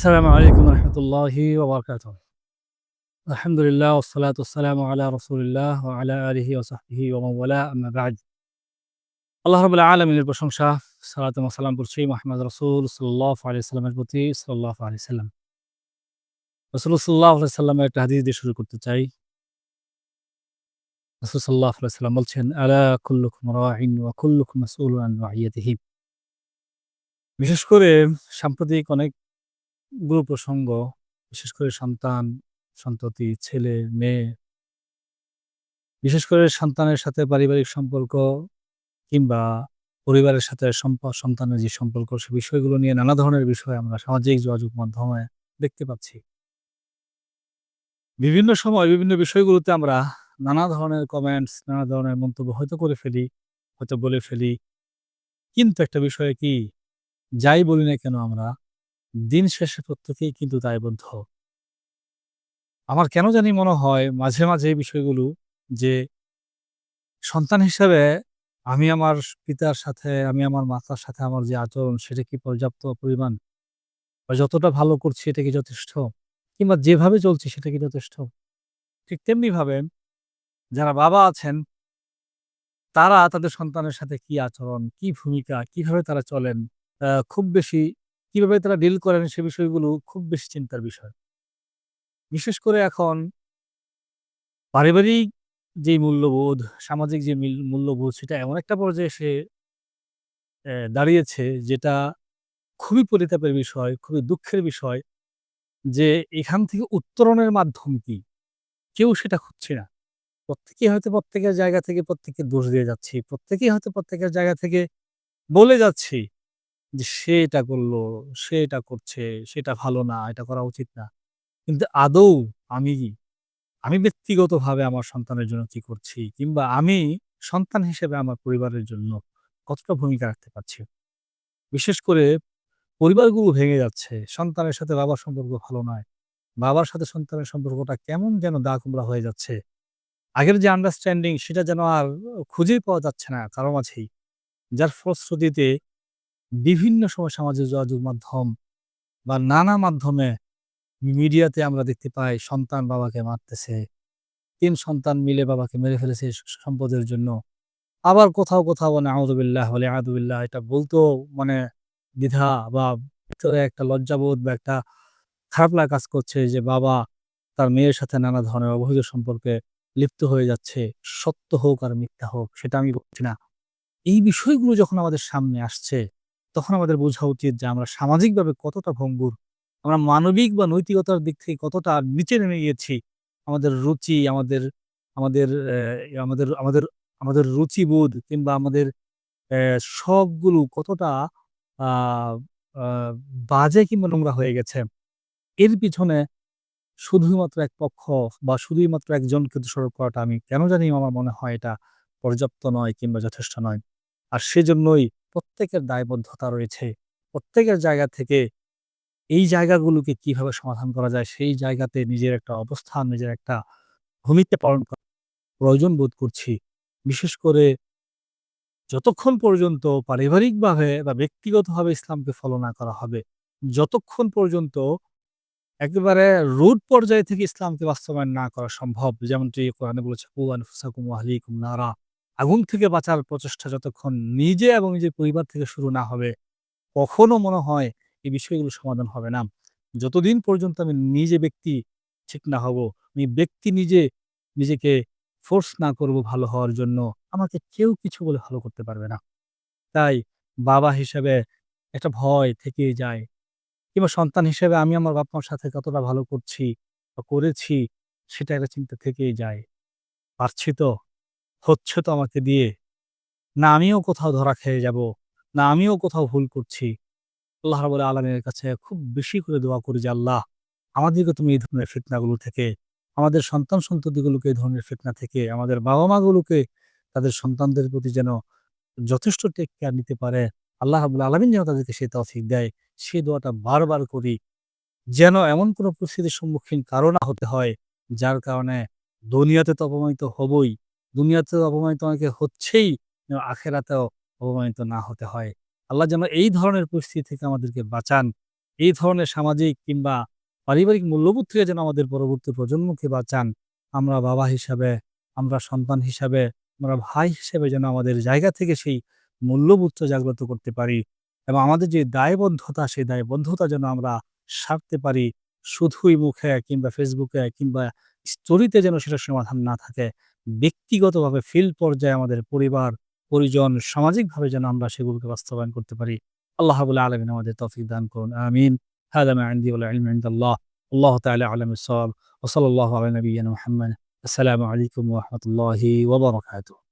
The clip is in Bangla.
আসসালামু আলাইকুম রহমতুল্লাহি ওবরকাত আলহামদুলিল্লাহ ওসালাত ওসালাম আলা রসুলিল্লাহ আলা আলহি ওসাহি আম্মা আল্লাহ রবুল্লাহ আলমিনের প্রশংসা সালাতাম সালাম করছি রসুল সাল্লাহ আলি সাল্লামের প্রতি সাল্লাহ আলি সাল্লাম। রসুল সাল্লাহ আলি সাল্লামের একটা হাদিস দিয়ে শুরু করতে চাই। রসুল সাল্লাহ আলি সাল্লাম বলছেন, আলা কুল্লুকুম রাইন ওয়া কুল্লুকুম মাসউল আন রাইয়াতিহি। বিশেষ করে সাম্প্রতিক অনেক গুরু প্রসঙ্গ, বিশেষ করে সন্তান, সন্ততি, ছেলে, মেয়ে। বিশেষ করে সন্তানের সাথে পারিবারিক সম্পর্ক কিংবা পরিবারের সাথে সন্তানের যে সম্পর্ক, সে বিষয়গুলো নিয়ে নানা ধরনের বিষয় আমরা সামাজিক যোগাযোগ মাধ্যমে দেখতে পাচ্ছি। বিভিন্ন সময় বিভিন্ন বিষয়গুলোতে আমরা নানা ধরনের কমেন্টস নানা ধরনের মন্তব্য হয়তো করে ফেলি, হয়তো বলে ফেলি। কিন্তু একটা বিষয়ে কি, যাই বলি না কেন আমরা দিন শেষে প্রত্যেকেই কিন্তু দায়বদ্ধ। আমার কেন জানি মনে হয় মাঝে মাঝে এই বিষয়গুলো যে সন্তান হিসেবে আমি আমার পিতার সাথে, আমি আমার মাতার সাথে আমার যে আচরণ সেটা কি পর্যাপ্ত পরিমাণ বা যতটা ভালো করছি এটা কি যথেষ্ট কিংবা যেভাবে চলছি সেটা কি যথেষ্ট? ঠিক তেমনি ভাবে যারা বাবা আছেন, তারা তাদের সন্তানের সাথে কি আচরণ, কি ভূমিকা, কীভাবে তারা চলেন খুব বেশি কীভাবে তারা ডিল করেন সে বিষয়গুলো খুব বেশি চিন্তার বিষয় বিশেষ করে এখন পারিবারিক যে মূল্যবোধ, সামাজিক যে মূল্যবোধ সেটা এমন একটা পর্যায়ে অ্যা দাঁড়িয়েছে যেটা খুবই পরিতাপের বিষয়, খুবই দুঃখের বিষয় যে এখান থেকে উত্তরণের মাধ্যম কি? কেউ সেটা খুঁজছে না। প্রত্যেকেই হয়তো প্রত্যেকের জায়গা থেকে প্রত্যেককে দোষ দিয়ে যাচ্ছি। প্রত্যেকেই হয়তো প্রত্যেকের জায়গা থেকে বলে যাচ্ছি যে, "সে এটা করল, সে এটা করছে, সেটা ভালো না, এটা করা উচিত না।" কিন্তু আদৌ আমি আমি ব্যক্তিগতভাবে আমার সন্তানের জন্য কি করছি? কিংবা আমি সন্তান হিসেবে আমার পরিবারের জন্য কতটা ভূমিকা রাখতে পারছি? বিশেষ করে পরিবারগুলো ভেঙে যাচ্ছে। সন্তানের সাথে বাবার সম্পর্ক ভালো নয়। বাবার সাথে সন্তানের সম্পর্কটা কেমন যেন দা কুমড়া হয়ে যাচ্ছে। আগের যে আন্ডারস্ট্যান্ডিং সেটা যেন আর খুঁজেই পাওয়া যাচ্ছে না কারও মাঝেই। যার ফলশ্রুতিতে বিভিন্ন সময় সামাজিক যোগাযোগ মাধ্যম বা নানা মাধ্যমে মিডিয়াতে আমরা দেখতে পাই সন্তান বাবাকে মারতেছে। তিন সন্তান মিলে বাবাকে মেরে ফেলেছে সম্পদের জন্য। আবার কোথাও, কোথাও নাউযুবিল্লাহ ওয়া লিয়াযুবিল্লাহ এটা বলতেও মানে দ্বিধা বা একটা লজ্জাবোধ বা একটা খারাপ লাগা কাজ করছে যে বাবা তার মেয়ের সাথে নানা ধরনের অবৈধ সম্পর্কে লিপ্ত হয়ে যাচ্ছে। সত্য হোক আর মিথ্যা হোক সেটা আমি বলছি না। এই বিষয়গুলো যখন আমাদের সামনে আসছে, তখন আমাদের বোঝা উচিত যে আমরা সামাজিকভাবে কতটা ভঙ্গুর। আমরা মানবিক বা নৈতিকতার দিক থেকে কতটা নিচে নেমে গিয়েছি। আমাদের রুচি, আমাদের আমাদের আমাদের আমাদের আমাদের রুচিবোধ কিংবা আমাদের সবগুলো কতটা বাজে কিংবা নোংরা হয়ে গেছে। এর পিছনে শুধুমাত্র এক পক্ষ বা শুধুই মাত্র একজনকে দোষারোপ করাটা আমি কেন জানি আমার মনে হয় এটা পর্যাপ্ত নয় কিংবা যথেষ্ট নয়। আর সেজন্যই প্রত্যেকের দায়বদ্ধতা রয়েছে। প্রত্যেকের জায়গা থেকে এই জায়গাগুলোকে কীভাবে সমাধান করা যায় সেই জায়গাতে নিজের একটা অবস্থান, নিজের একটা ভূমিকা পালন করা প্রয়োজন বোধ করছি। বিশেষ করে যতক্ষণ পর্যন্ত পারিবারিকভাবে বা ব্যক্তিগতভাবে ইসলামকে ফলো না করা হবে, যতক্ষণ পর্যন্ত একেবারে রুট পর্যায় থেকে ইসলামকে বাস্তবায়ন না করা সম্ভব। যেমনটি কোরআনে বলেছে, "কু আনফুসাকুম ওয়া আহলিকুম নারা" আগুন থেকে বাঁচার প্রচেষ্টা যতক্ষণ নিজে এবং নিজের পরিবার থেকে শুরু না হবে, কখনো মনে হয় এই বিষয়গুলো সমাধান হবে না। যতদিন পর্যন্ত আমি নিজে ব্যক্তি ঠিক না হব, আমি ব্যক্তি নিজে নিজেকে ফোর্স না করব ভালো হওয়ার জন্য, আমাকে কেউ কিছু বলে ভালো করতে পারবে না। তাই বাবা হিসেবে একটা ভয় থেকেই যায়। কিংবা সন্তান হিসেবে আমি আমার বাপ-মার সাথে কতটা ভালো করছি বা করেছি সেটা একটা চিন্তা থেকেই যায়। পারছি তো? হচ্ছে তো আমাকে দিয়ে? না আমিও কোথাও ধরা খেয়ে যাব? না আমিও কোথাও ভুল করছি? আল্লাহ রাব্বুল আলামিনের কাছে খুব বেশি করে দোয়া করি যে, "আল্লাহ আমাদেরকে তুমি এই ধরনের ফিতনাগুলো থেকে, আমাদের সন্তান-সন্ততিগুলোকে এই ধরনের ফিতনা থেকে, আমাদের বাবা-মাগুলোকে তাদের সন্তানদের প্রতি যেন যথেষ্ট টেক কেয়ার নিতে পারে। আল্লাহ রাব্বুল আলামিন যেন তাদেরকে সে তৌফিক দেয়।" সে দোয়াটা বারবার করি। যেন এমন কোনো পরিস্থিতির সম্মুখীন কারও না হতে হয়, যার কারণে দুনিয়াতে তো অপমানিত হবই। দুনিয়াতে অপমানিত অনেকে হচ্ছেই, আখেরাতেও অপমানিত না হতে হয়। আল্লাহ যেন এই ধরনের পরিস্থিতি থেকে আমাদেরকে বাঁচান। এই ধরনের সামাজিক কিংবা পারিবারিক মূল্যবোধ থেকে যেন আমাদের পরবর্তী প্রজন্মকে বাঁচান। আমরা বাবা হিসাবে আমরা সন্তান হিসাবে আমরা ভাই হিসেবে যেন আমাদের জায়গা থেকে সেই মূল্যবোধটা জাগ্রত করতে পারি এবং আমাদের যে দায়বদ্ধতা সেই দায়বদ্ধতা যেন আমরা সারতে পারি। শুধুই মুখে কিংবা ফেসবুকে কিংবা স্টোরিতে যেন সেটা সমাধান না থাকে। ব্যক্তিগতভাবে ফিল্ড পর্যায়ে আমাদের পরিবার, পরিজন, সামাজিকভাবে যেন আমরা সেগুলোকে বাস্তবায়ন করতে পারি। আল্লাহ বলে আলমিন আমাদের তফিক দান করুন। আমিন। আল্লাহ আলম সব ওসল আল্লাহ আলী মোহাম্মদ। আসসালামু আলাইকুম রহমতুল্লাহি ওবরাকাতুহ